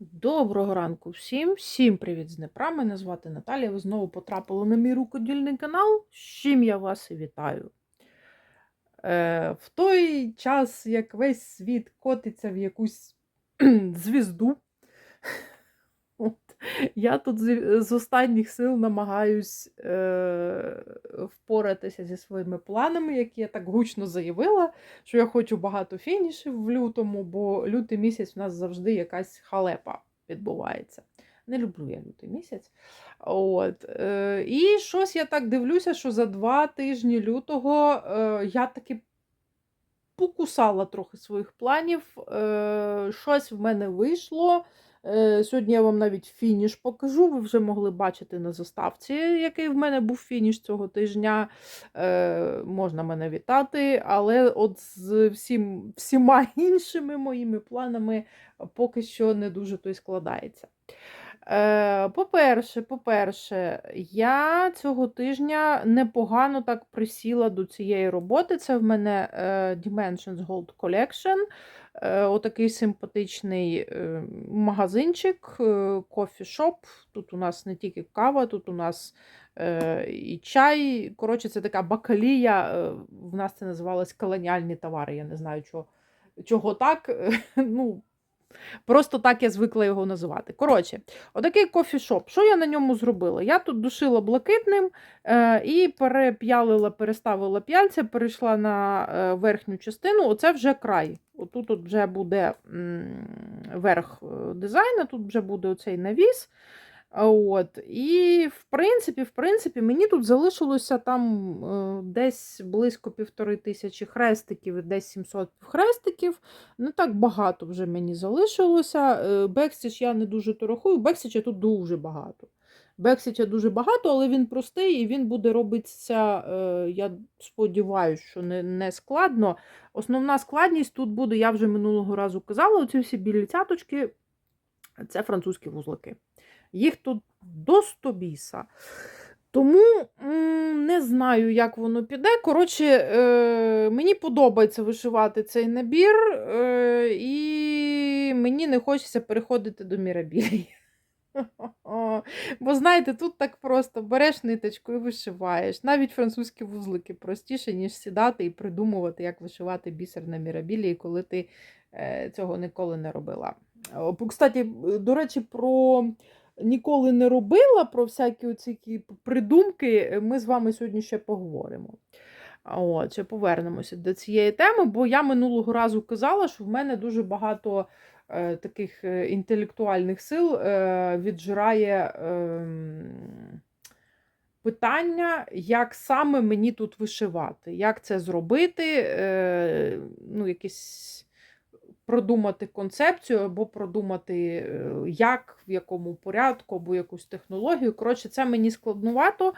Доброго ранку всім, всім привіт з Днепра. Мене звати Наталія. Ви знову потрапили на мій рукодільний канал, з чим я вас і вітаю. Е, в той час, як весь світ котиться в якусь звізду, я тут з, останніх сил намагаюсь е, впоратися зі своїми планами, які я так гучно заявила, що я хочу багато фінішів в лютому, бо лютий місяць у нас завжди якась халепа відбувається. Не люблю я лютий місяць. От. Е, і щось я так дивлюся, що за два тижні лютого е, я таки покусала трохи своїх планів. Е, щось в мене вийшло. Е, Сьогодні я вам навіть фініш покажу. Ви вже могли бачити на заставці, який в мене був фініш цього тижня. Е, Можна мене вітати, але от з всім, всіма іншими моїми планами поки що не дуже той складається. Е, По-перше, по-перше, я цього тижня непогано так присіла до цієї роботи. Це в мене е, Dimensions Gold Collection. Е, Отакий симпатичний магазинчик, кофішоп. Тут у нас не тільки кава, тут у нас і чай. Коротше, це така бакалія. В нас це називалось колоніальні товари. Я не знаю, чого, чого так. Ну, Просто так я звикла його називати. Коротше, отакий кофішоп. Що я на ньому зробила? Я тут душила блакитним е, і переп'ялила, переставила п'яльця, перейшла на е, верхню частину. Оце вже край. Отут от вже буде м, верх е, дизайну, тут вже буде оцей навіс. От. І, в принципі, в принципі, мені тут залишилося там е, десь близько півтори тисячі хрестиків десь 700 хрестиків. Не так багато вже мені залишилося. Е, Бекстіч я не дуже то рахую, Бекстіча тут дуже багато. Бексіча дуже багато, але він простий і він буде робитися, е, я сподіваюся, що не, не складно. Основна складність тут буде, я вже минулого разу казала, оці всі білі цяточки це французькі вузлики. Їх тут до 100 біса. Тому не знаю, як воно піде. Коротше, е, мені подобається вишивати цей набір, е, і мені не хочеться переходити до мірабілії. Бо знаєте, тут так просто береш ниточку і вишиваєш. Навіть французькі вузлики простіше, ніж сідати і придумувати, як вишивати бісер на мірабілії, коли ти е, цього ніколи не робила. Кстати, до речі, про ніколи не робила, про всякі оці придумки, ми з вами сьогодні ще поговоримо. От, ще повернемося до цієї теми, бо я минулого разу казала, що в мене дуже багато е, таких е, інтелектуальних сил е, віджирає е, питання, як саме мені тут вишивати, як це зробити, е, ну, якісь продумати концепцію, або продумати, е, як, в якому порядку, або якусь технологію. Коротше, це мені складнувато,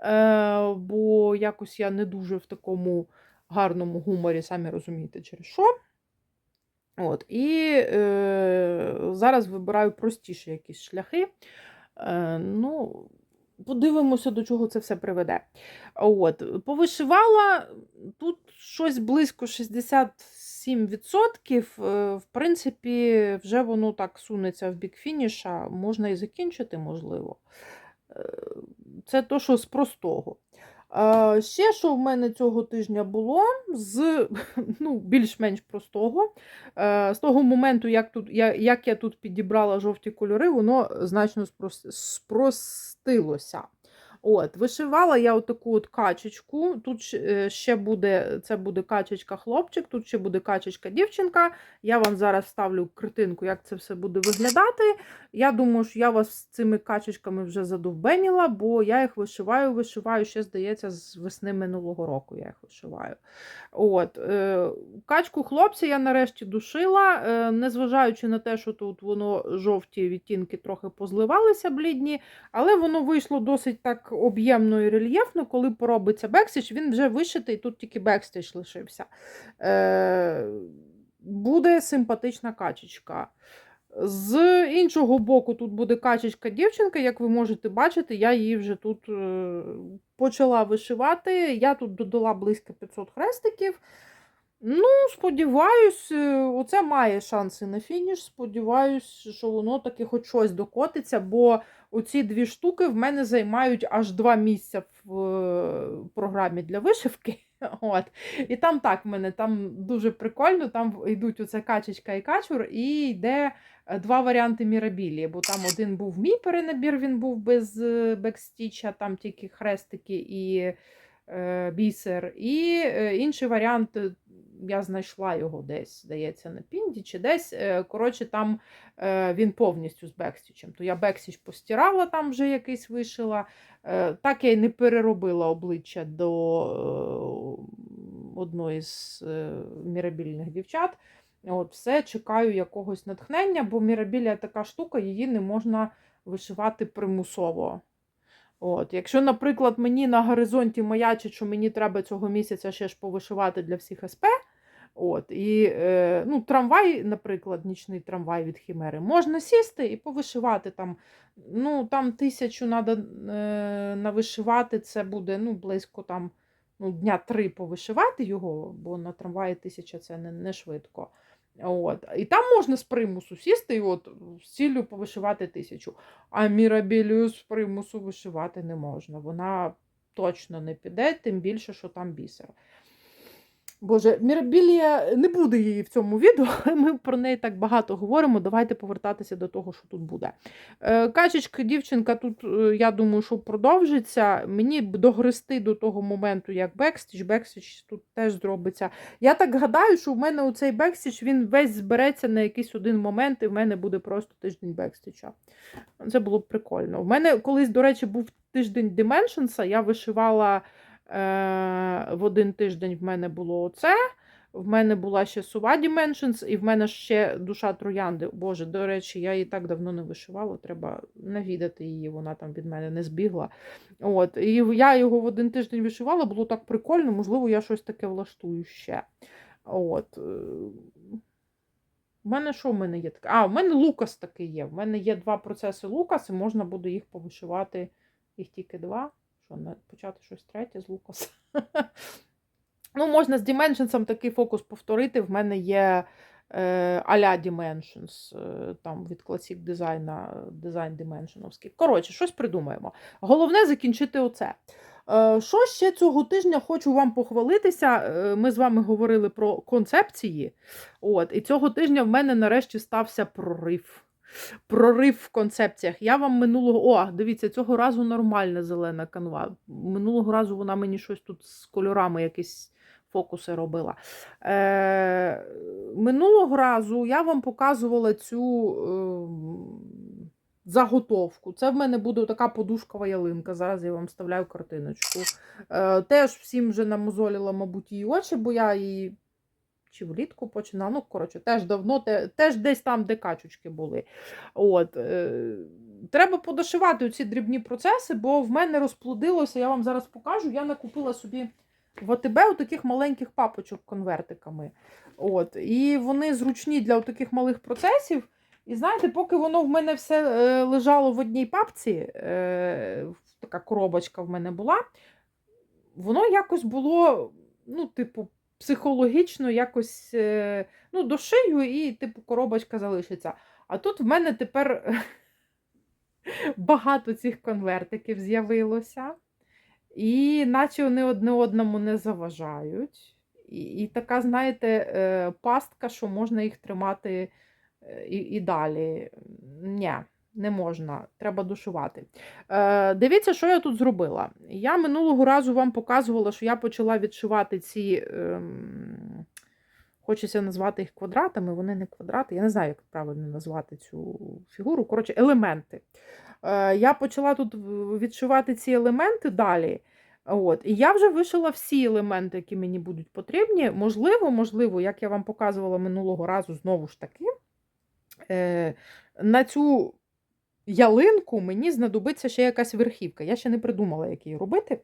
е, бо якось я не дуже в такому гарному гуморі, самі розумієте, через що. От, І е, зараз вибираю простіші якісь шляхи. Е, ну, Подивимося, до чого це все приведе. От, Повишивала тут щось близько 60 7%, е, в принципі, вже воно так сунеться в бік фініша, можна і закінчити, можливо. Е, це то, що з простого. Ще, що в мене цього тижня було, з ну, більш-менш простого. Е, з того моменту, як тут, як я тут підібрала жовті кольори, воно значно спростилося. От, Вишивала я отаку от качечку. Тут е, ще буде, це буде качечка-хлопчик, тут ще буде качечка-дівчинка. Я вам зараз вставлю картинку, як це все буде виглядати. Я думаю, що я вас з цими качечками вже задовбеніла, бо я їх вишиваю, вишиваю, ще, здається, з весни минулого року я їх вишиваю. От, е, Качку хлопця я нарешті душила, е, незважаючи на те, що тут воно жовті відтінки трохи позливалися блідні, але воно вийшло досить так об'ємно і рельєфно, коли поробиться бекстіч, він вже вишитий, тут тільки бекстіч лишився. Е, буде симпатична качечка. З іншого боку, тут буде качечка дівчинка, як ви можете бачити, я її вже тут е, почала вишивати. Я тут додала близько 500 хрестиків. Ну, сподіваюсь, е, оце має шанси на фініш. Сподіваюсь, що воно таки хоч щось докотиться, бо оці дві штуки в мене займають аж два місця в е, програмі для вишивки. От. І там так в мене там дуже прикольно, там йдуть оце качечка і качур, і йде е, два варіанти мірабілі, бо там один був мій перенабір, він був без бекстіча, там тільки хрестики і е, бісер. І інший варіант, я знайшла його десь, здається, на Пінді чи десь. е, Коротше, там е, він повністю з бекстічем. То я бекстіч постирала, там вже якийсь вишила. Е, Так я й не переробила обличчя до одної з мірабільних дівчат. От, Все, чекаю якогось натхнення, бо мірабілія така штука, її не можна вишивати примусово. От, Якщо, наприклад, мені на горизонті маячить, що мені треба цього місяця ще ж повишивати для всіх СП. От, і, е, ну, Трамвай, наприклад, нічний трамвай від Хімери, можна сісти і повишивати там. Ну, там тисячу треба е, навишивати, це буде ну, близько там, ну, дня три повишивати його, бо на трамваї тисяча це не, не швидко. От. І там можна з примусу сісти і от з ціллю повишивати тисячу. А мірабілію з примусу вишивати не можна. Вона точно не піде, тим більше, що там бісер. Боже, мірабілія не буде її в цьому відео. Ми про неї так багато говоримо. Давайте повертатися до того, що тут буде. Е, Качечка, дівчинка, тут, е, я думаю, що продовжиться. Мені б догрести до того моменту, як бекстіч. Бекстіч тут теж зробиться. Я так гадаю, що в мене у цей бекстіч він весь збереться на якийсь один момент, і в мене буде просто тиждень бекстіча. Це було б прикольно. У мене колись, до речі, був тиждень Dimensions, я вишивала. Е, в один тиждень в мене було оце. В мене була ще Сува Dimensions, і в мене ще душа троянди. Боже, до речі, я її так давно не вишивала. Треба навідати її, вона там від мене не збігла. От, І я його в один тиждень вишивала, було так прикольно, можливо, я щось таке влаштую ще. От. У мене що в мене є таке? А, в мене Лукас такий є. В мене є два процеси Лукас, і можна буде їх повишивати. Їх тільки два. Що, почати щось третє з Лукаса? ну, можна з Dimensions такий фокус повторити. В мене є е, а-ля Dimensions, е, там від Classic Design, дизайн Dimensionovський. Коротше, щось придумаємо. Головне закінчити оце. Е, що ще цього тижня хочу вам похвалитися? Ми з вами говорили про концепції. От, І цього тижня в мене нарешті стався прорив. Прорив в концепціях. Я вам минулого. О, дивіться, цього разу нормальна зелена канва. Минулого разу вона мені щось тут з кольорами якісь фокуси робила. Е, Минулого разу я вам показувала цю е, заготовку. Це в мене буде така подушкова ялинка. Зараз я вам вставляю картиночку. Е, Теж всім вже намозоліла, мабуть, її очі, бо я її чи влітку починала. Ну, коротше, теж давно, теж десь там, де качечки були. От, е, Треба подошивати ці дрібні процеси, бо в мене розплодилося, я вам зараз покажу, я накупила собі в АТБ у таких маленьких папочок конвертиками. От, І вони зручні для таких малих процесів. І знаєте, поки воно в мене все е, лежало в одній папці, е, така коробочка в мене була, воно якось було, ну, типу, психологічно якось е, ну, дошию і, типу, коробочка залишиться. А тут в мене тепер багато цих конвертиків з'явилося. І наче вони одне одному не заважають. І і така, знаєте, е, пастка, що можна їх тримати е, і і далі. Ні, не можна, треба душувати. Е, Дивіться, що я тут зробила. Я минулого разу вам показувала, що я почала відшивати ці, е, хочеться назвати їх квадратами, вони не квадрати, я не знаю, як правильно назвати цю фігуру. Коротше, елементи. Е, Я почала тут відшивати ці елементи далі. От, І я вже вишила всі елементи, які мені будуть потрібні. Можливо, можливо, як я вам показувала минулого разу, знову ж таки, е, на цю ялинку мені знадобиться ще якась верхівка. Я ще не придумала, як її робити.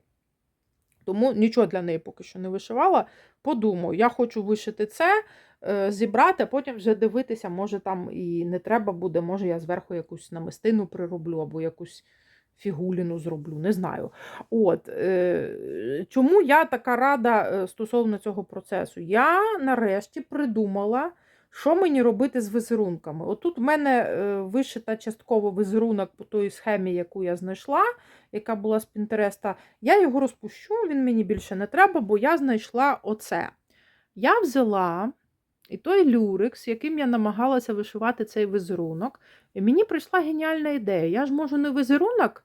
Тому нічого для неї поки що не вишивала. Подумаю, я хочу вишити це, е, зібрати, а потім вже дивитися, може там і не треба буде, може я зверху якусь намистину прироблю, або якусь фігуліну зроблю, не знаю. От, е, Чому я така рада е, стосовно цього процесу? Я нарешті придумала, що мені робити з візерунками. Отут в мене е, вишита частково візерунок по той схемі, яку я знайшла, яка була з Пінтереста. Я його розпущу, він мені більше не треба, бо я знайшла оце. Я взяла і той люрикс, яким я намагалася вишивати цей візерунок, і мені прийшла геніальна ідея. Я ж можу не візерунок,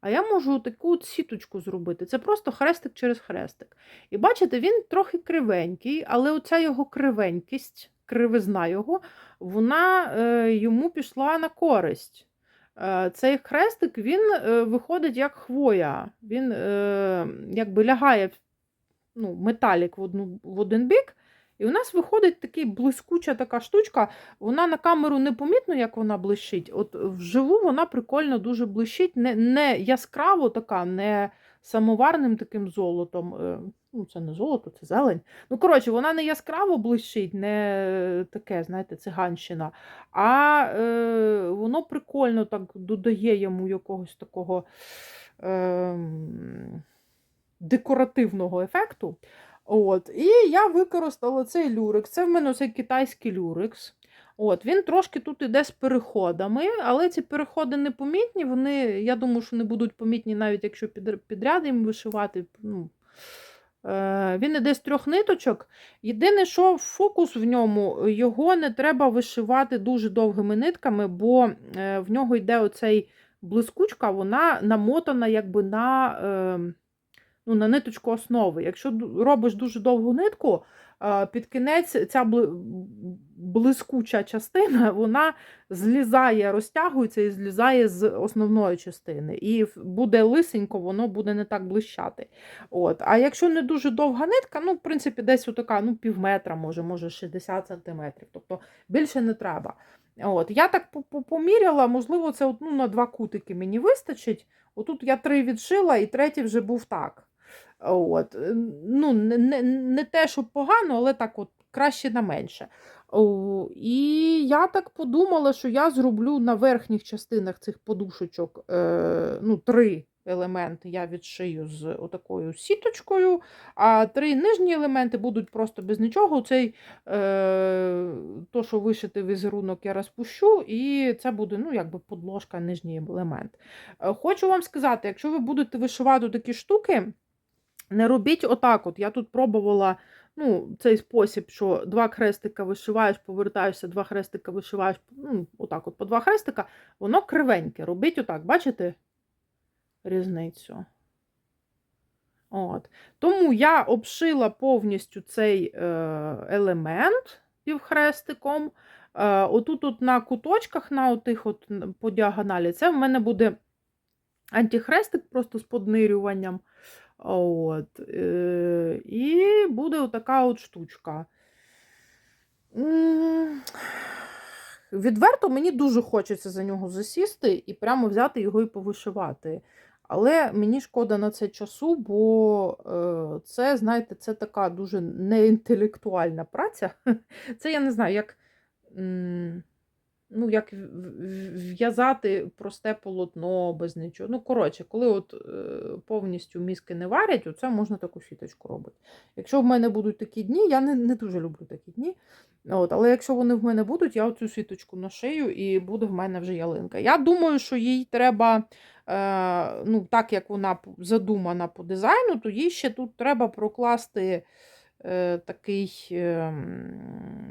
а я можу таку от сіточку зробити. Це просто хрестик через хрестик. І бачите, він трохи кривенький, але оця його кривенькість, кривизна його, вона е, йому пішла на користь. Е, Цей хрестик він е, виходить як хвоя. Він якби лягає ну, металік в, одну, в один бік. І у нас виходить такий блискуча така штучка. Вона на камеру не помітно, як вона блищить. От вживу вона прикольно дуже блищить, не не яскраво така, не самоварним таким золотом. Е, Ну, це не золото, це зелень. Ну, коротше, вона не яскраво блищить, не таке, знаєте, циганщина, а е, воно прикольно так додає йому якогось такого е, декоративного ефекту. От, І я використала цей люрикс. Це в мене цей китайський люрикс. От, Він трошки тут іде з переходами, але ці переходи непомітні. Вони, я думаю, що не будуть помітні, навіть якщо підряд їм вишивати. Ну, е, Він іде з трьох ниточок. Єдине, що фокус в ньому, його не треба вишивати дуже довгими нитками, бо е, в нього йде оцей блискучка, вона намотана якби на. Е, ну, на ниточку основи. Якщо робиш дуже довгу нитку, під кінець ця блискуча частина вона злізає, розтягується і злізає з основної частини. І буде лисенько, воно буде не так блищати. От. А якщо не дуже довга нитка, ну, в принципі, десь отака, ну, пів метра, може, може 60 см. Тобто більше не треба. От. Я так поміряла, можливо, це ну, на два кутики мені вистачить. Отут я три відшила, і третій вже був так. От. Е, ну, Не не, те, що погано, але так от краще на менше. І я так подумала, що я зроблю на верхніх частинах цих подушечок е, ну, три елементи я відшию з отакою сіточкою, а три нижні елементи будуть просто без нічого. Цей, е, то, що вишити візерунок, я розпущу, і це буде ну, якби подложка, нижній елемент. Хочу вам сказати, якщо ви будете вишивати такі штуки, не робіть отак. от. Я тут пробувала ну, цей спосіб, що два хрестика вишиваєш, повертаєшся, два хрестика вишиваєш, ну, отак от по два хрестика, воно кривеньке. Робіть отак, бачите різницю? От. Тому я обшила повністю цей е, елемент півхрестиком. Е, отут от на куточках, на отих от по діагоналі, це в мене буде антихрестик просто з поднирюванням. От. І буде отака от штучка. Відверто мені дуже хочеться за нього засісти і прямо взяти його і повишивати. Але мені шкода на це часу, бо е, це, знаєте, це така дуже неінтелектуальна праця. Це я не знаю, як ну, як в'язати просте полотно без нічого. Ну, коротше, коли от е, повністю мізки не варять, оце можна таку сіточку робити. Якщо в мене будуть такі дні, я не не дуже люблю такі дні. От, Але якщо вони в мене будуть, я оцю сіточку нашию і буде в мене вже ялинка. Я думаю, що їй треба, е, ну, так як вона задумана по дизайну, то їй ще тут треба прокласти. Е, такий е,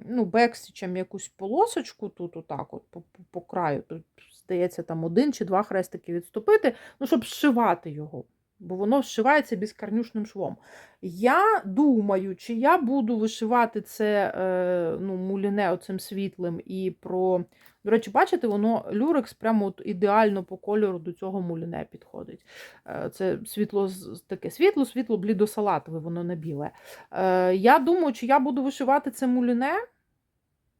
ну, бексічем якусь полосочку тут, отак, от по, по, по краю. Тут, здається, там один чи два хрестики відступити, ну, щоб зшивати його. Бо воно вшивається безкарнюшним швом. Я думаю, чи я буду вишивати це е, ну, муліне оцим світлим і про до речі, бачите, воно люрекс прямо от ідеально по кольору до цього муліне підходить. Е, це світло таке світло, світло блідосалатове, воно не біле. Е, я думаю, чи я буду вишивати це муліне,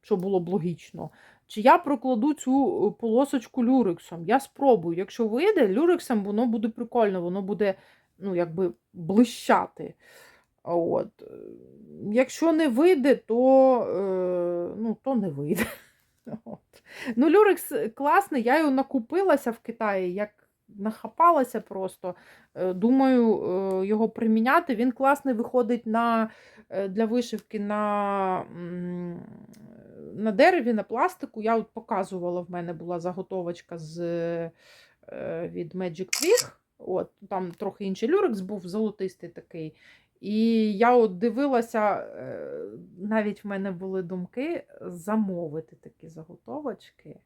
що було б логічно. Чи я прокладу цю полосочку люрексом. Я спробую. Якщо вийде, люрексом воно буде прикольно, воно буде ну, якби блищати. От. Якщо не вийде, то, е, ну, то не вийде. От. Ну, Люрекс класний, я його накупилася в Китаї, як нахапалася просто. Е, Думаю, е, його приміняти. Він класний виходить на, е, для вишивки на, на дереві, на пластику. Я от показувала, в мене була заготовочка з, е, від Magic Twig. От, там трохи інший люрекс був, золотистий такий. І я от дивилася, е, навіть в мене були думки замовити такі заготовочки.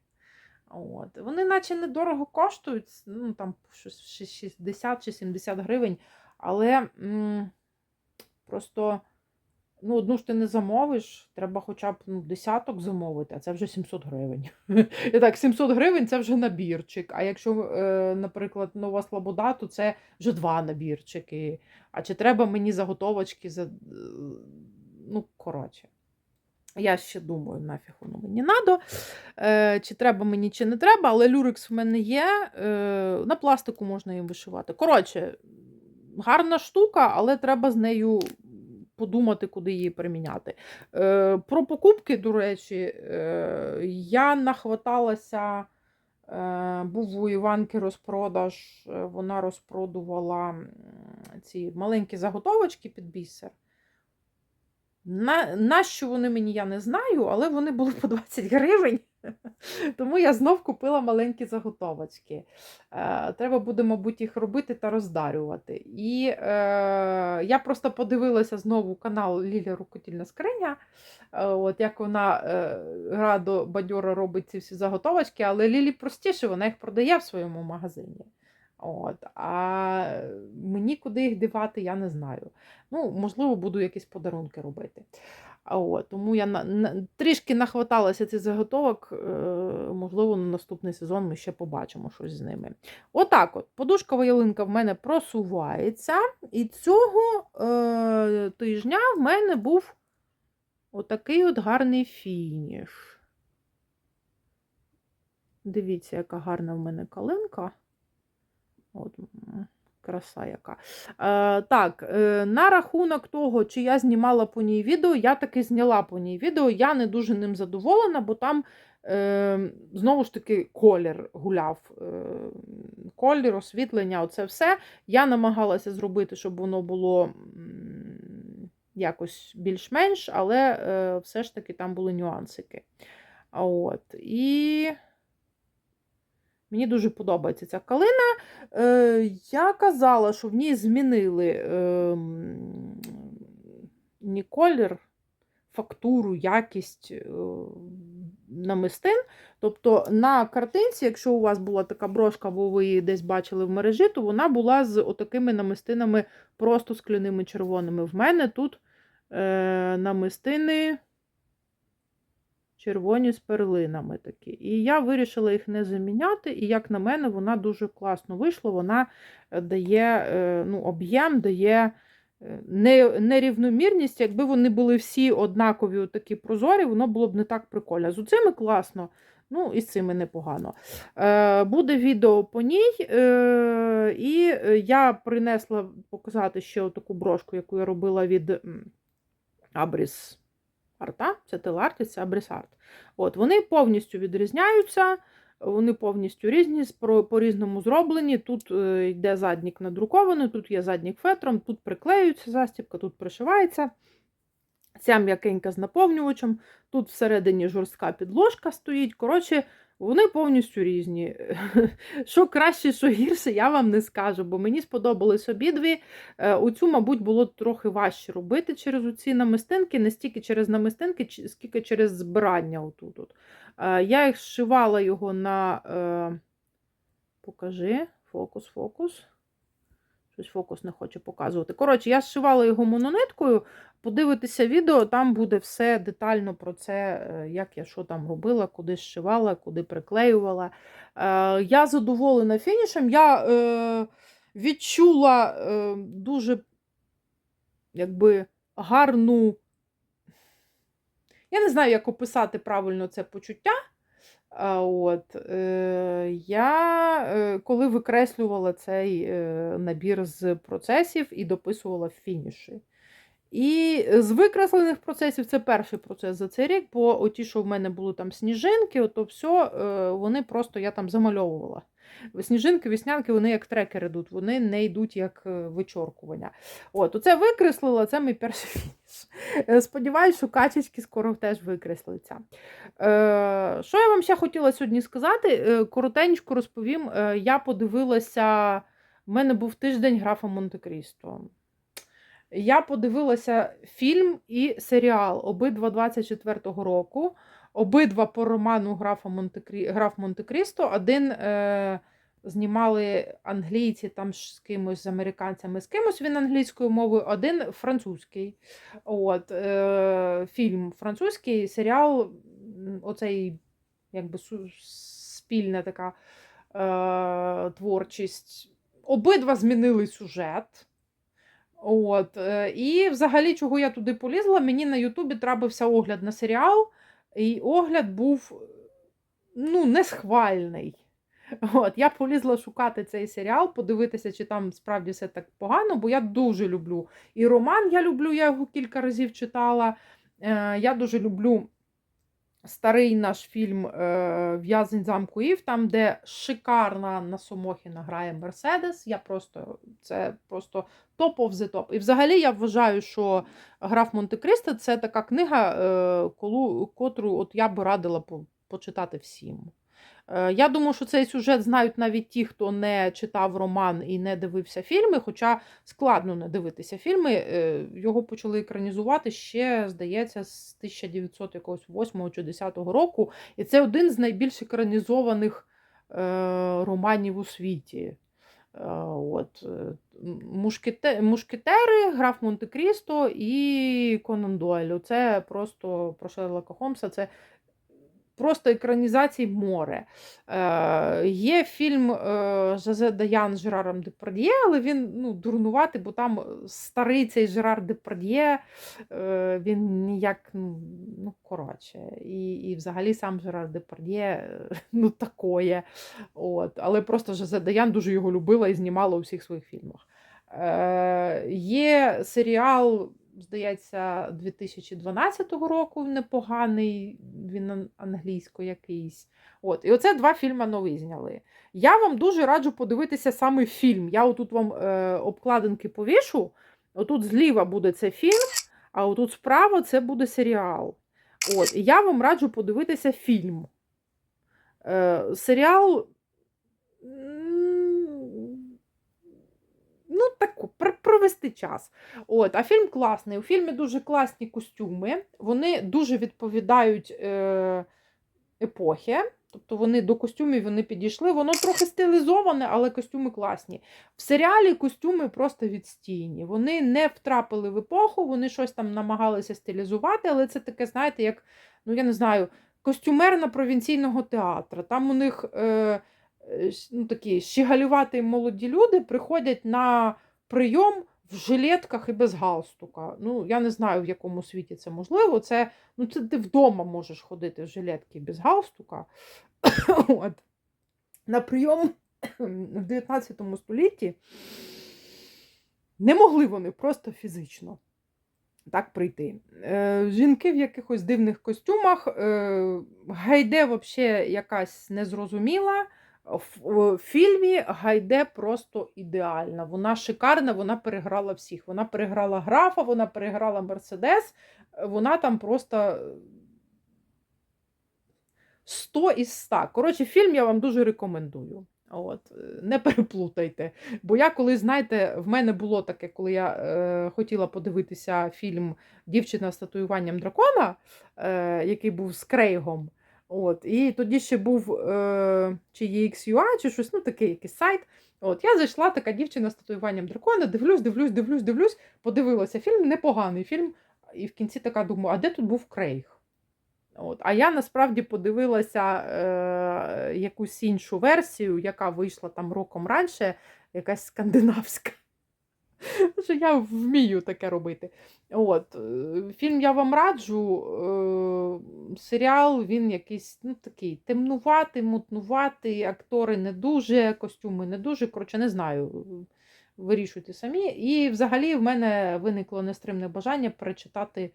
От. Вони наче недорого коштують, ну там щось 60 чи 70 гривень, але м, просто ну, одну ж ти не замовиш, треба хоча б ну, десяток замовити, а це вже 700 гривень. І так, 700 гривень це вже набірчик. А якщо, е, наприклад, нова слобода, то це вже два набірчики. А чи треба мені заготовочки за. Ну, коротше. Я ще думаю, нафіг воно мені надо. Е, чи треба мені, чи не треба, але люрекс в мене є. Е, на пластику можна їм вишивати. Коротше, гарна штука, але треба з нею подумати, куди її приміняти. Е, про покупки, до речі, е, я нахваталася. Е, Був у Іванки розпродаж, е, вона розпродувала ці маленькі заготовочки під бісер. На, нащо вони мені, я не знаю, але вони були по 20 гривень. Тому я знов купила маленькі заготовочки. Е, треба буде, мабуть, їх робити та роздарювати. І е, я просто подивилася знову канал Лілія Рукотільна скриня. Е, от як вона е, радо бадьоро робить ці всі заготовочки, але Лілі простіше, вона їх продає в своєму магазині. От, а мені куди їх дівати, я не знаю. Ну, можливо, буду якісь подарунки робити. От, тому я на, на, трішки нахваталася цих заготовок. Е, можливо, на наступний сезон ми ще побачимо щось з ними. Отак от, подушкова ялинка в мене просувається. І цього е, тижня в мене був отакий от гарний фініш. Дивіться, яка гарна в мене калинка. От, краса яка. Е, так, е, на рахунок того, чи я знімала по ній відео, я таки зняла по ній відео. Я не дуже ним задоволена, бо там е, знову ж таки колір гуляв. Е, колір, освітлення, оце все. Я намагалася зробити, щоб воно було якось більш-менш, але е, все ж таки там були нюансики. От. І. Мені дуже подобається ця калина. Е, Я казала, що в ній змінили е, не колір, фактуру, якість е, намистин. Тобто на картинці, якщо у вас була така брошка, або ви її десь бачили в мережі, то вона була з отакими намистинами просто скляними червоними. В мене тут е, намистини червоні з перлинами такі. І я вирішила їх не заміняти, і, як на мене, вона дуже класно вийшла. Вона е, дає е, ну, об'єм, дає е, нерівномірність. Якби вони були всі однакові, такі прозорі, воно було б не так прикольно. З цими класно. Ну, і з цими непогано. Е, буде відео по ній. Е, і я принесла показати ще таку брошку, яку я робила від Abris арта, це теларти, це абресарт. От, вони повністю відрізняються, вони повністю різні, по-різному зроблені. Тут е, йде заднік надрукований, тут є заднік фетром, тут приклеюється застібка, тут пришивається. Ця м'якенька з наповнювачем, тут всередині жорстка підложка стоїть. Коротше, вони повністю різні. Що краще, що гірше, я вам не скажу, бо мені сподобались обидві. Е, Оцю, мабуть, було трохи важче робити через оці намистинки, не стільки через намистинки, скільки через збирання. Отут. от. Е, Я їх зшивала його на. е, Покажи, фокус, фокус. Щось фокус не хоче показувати. Коротше, я зшивала його монониткою. Подивитися відео, там буде все детально про це, е, як я що там робила, куди зшивала, куди приклеювала. Е, Я задоволена фінішем. Я е, відчула дуже якби, гарну. Я не знаю, як описати правильно це почуття. От, е, я е, коли викреслювала цей е, набір з процесів і дописувала фініші. І з викреслених процесів це перший процес за цей рік, бо оті, що в мене були там сніжинки, ото все, вони просто я там замальовувала. Сніжинки, віснянки, вони як трекер йдуть, вони не йдуть як е, вичоркування. От, оце викреслила, це мій перший фініш. Е, Сподіваюсь, що качечки скоро теж викреслиться. Е, Що я вам ще хотіла сьогодні сказати? Е, Коротенько розповім. Я подивилася, в мене був тиждень графа Монте-Крісто. Я подивилася фільм і серіал обидва 24-го року. Обидва по роману графа Монте граф Монте-Крісто. Один е, знімали англійці там з кимось з американцями, з кимось він англійською мовою, один французький. От, е, Фільм французький, серіал, оцей якби спільна така е, творчість. Обидва змінили сюжет. От, е, і взагалі, чого я туди полізла, мені на Ютубі трапився огляд на серіал, і огляд був ну, несхвальний. От, я полізла шукати цей серіал, подивитися, чи там справді все так погано, бо я дуже люблю. І роман я люблю, я його кілька разів читала. Е, Я дуже люблю старий наш фільм е, В'язень замку Ів, там, де шикарна на Сомохіна грає Мерседес. Я просто це просто топ зе топ. І взагалі я вважаю, що граф Монте-Кристо це така книга, е, котру от я би радила почитати всім. Е, Я думаю, що цей сюжет знають навіть ті, хто не читав роман і не дивився фільми, хоча складно не дивитися фільми. Е, Його почали екранізувати ще, здається, з 1908 чи 10 року. І це один з найбільш екранізованих е, романів у світі. От. Мушкете... Мушкетери, граф Монте-Крісто і Конан Дойль. Це просто про Шерлока Холмса. Це просто екранізацій море. Е, Є фільм е, Жозе Даян з Жераром Депард'є, але він ну, дурнуватий, бо там старий цей Жерар Депард'є, е, він ніяк, ну, ну коротше. І, і взагалі сам Жерар Депард'є, е, ну, такое. От. Але просто Жозе Даян дуже його любила і знімала у всіх своїх фільмах. Е, Є серіал, здається, 2012 року непоганий, він англійсько якийсь. От. І оце два фільми нові зняли. Я вам дуже раджу подивитися саме фільм. Я отут вам е, обкладинки повішу. Отут зліва буде це фільм, а отут справа це буде серіал. От. І я вам раджу подивитися фільм. Е, серіал. Ну, так, провести час. От, а фільм класний. У фільмі дуже класні костюми. Вони дуже відповідають е, епохи. Тобто вони до костюмів вони підійшли. Воно трохи стилізоване, але костюми класні. В серіалі костюми просто відстійні. Вони не втрапили в епоху, вони щось там намагалися стилізувати, але це таке, знаєте, як, ну я не знаю, костюмерна провінційного театру. Там у них е, е, ну, такі щегалюваті молоді люди приходять на прийом в жилетках і без галстука. Ну, я не знаю, в якому світі це можливо. Це, ну, це ти вдома можеш ходити в жилетки без галстука. От. На прийом в 19 столітті не могли вони просто фізично так прийти. Е, жінки в якихось дивних костюмах, е, гайде взагалі якась незрозуміла. В фільмі Гайде просто ідеальна. Вона шикарна, вона переграла всіх. Вона переграла графа, вона переграла Мерседес. Вона там просто 100 із 100. Коротше, фільм я вам дуже рекомендую. От, е, не переплутайте. Бо я коли, знаєте, в мене було таке, коли я е, хотіла подивитися фільм Дівчина з татуюванням дракона, е, який був з Крейгом. От, і тоді ще був е, чи EXUA, чи щось, ну такий якийсь сайт. От, я зайшла, така дівчина з татуюванням дракона, дивлюсь, дивлюсь, дивлюсь, дивлюсь, подивилася фільм, непоганий фільм. І в кінці така думаю, а де тут був Крейг? От. А я насправді подивилася е, якусь іншу версію, яка вийшла там роком раніше, якась скандинавська. Що я вмію таке робити. От. е, Фільм я вам раджу. Е, серіал він якийсь ну, такий темнуватий, мутнуватий, актори не дуже, костюми не дуже. Коротше, не знаю. вирішуйте самі. І взагалі в мене виникло нестримне бажання перечитати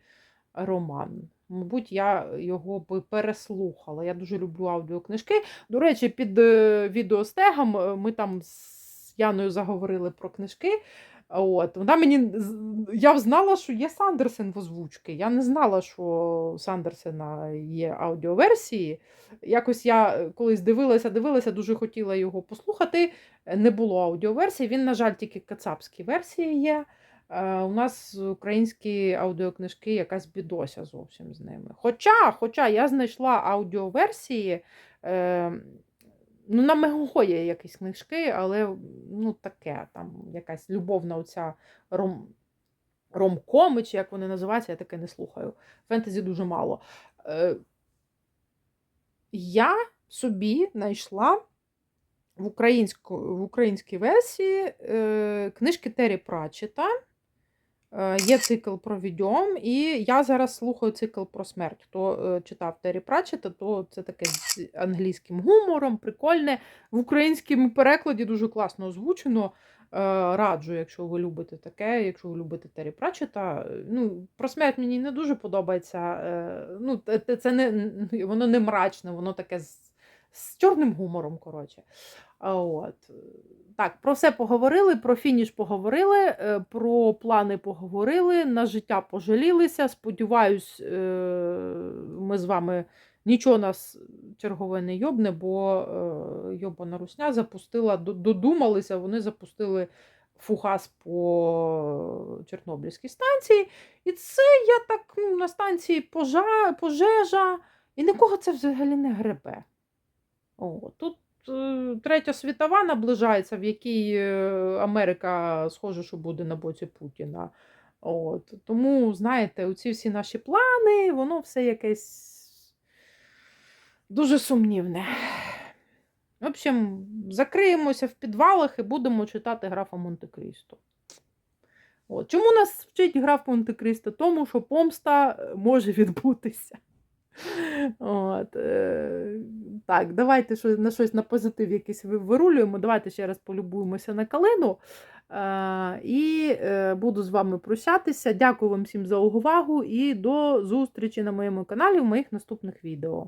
роман. Мабуть, я його би переслухала. Я дуже люблю аудіокнижки. До речі, під е, відео з тегом е, ми там з Яною заговорили про книжки. От, вона мені я знала, що є Сандерсен в озвучки. Я не знала, що Сандерсена є аудіоверсії. Якось я е, колись дивилася, дивилася, дуже хотіла його послухати. Е, Не було аудіоверсії. Він, на жаль, тільки кацапські версії є. Е, У нас українські аудіокнижки якась бідося зовсім з ними. Хоча, хоча я знайшла аудіоверсії. Ну, на Мегого є якісь книжки, але ну таке, там якась любовна оця ром... ромкоми, чи як вони називаються, я таке не слухаю. Фентезі дуже мало. Е, я собі знайшла в, українську, в українській версії е, книжки Террі Пратчета. Е, Є цикл про відьом, і я зараз слухаю цикл про смерть. Хто е, читав Террі Пратчета, то це таке з англійським гумором, прикольне. В українському перекладі дуже класно озвучено. Е, Раджу, якщо ви любите таке, якщо ви любите Террі Пратчета. Е, Ну, про смерть мені не дуже подобається. Ну, це не, воно не мрачне, воно таке з, з чорним гумором, коротше. От. Так, про все поговорили, про фініш поговорили, е, про плани поговорили, на життя пожалілися. Сподіваюсь, е, ми з вами нічого нас чергове не йобне, бо е, йобана русня запустила, додумалися, вони запустили фугас по Чорнобильській станції. І це я так ну, на станції пожа, пожежа, і нікого це взагалі не гребе. О, тут е, третя світова наближається, в якій е, Америка схоже, що буде на боці Путіна. От. Тому, знаєте, оці всі наші плани, воно все якесь дуже сумнівне. В общем, закриємося в підвалах і будемо читати графа Монте-Крісто. Чому нас вчить граф Монте-Крісто? Тому що помста е, може відбутися. От, е, так, давайте на щось на позитив якийсь вирулюємо. Давайте ще раз полюбуємося на калину. Е, і е, буду з вами прощатися. Дякую вам всім за увагу і до зустрічі на моєму каналі в моїх наступних відео.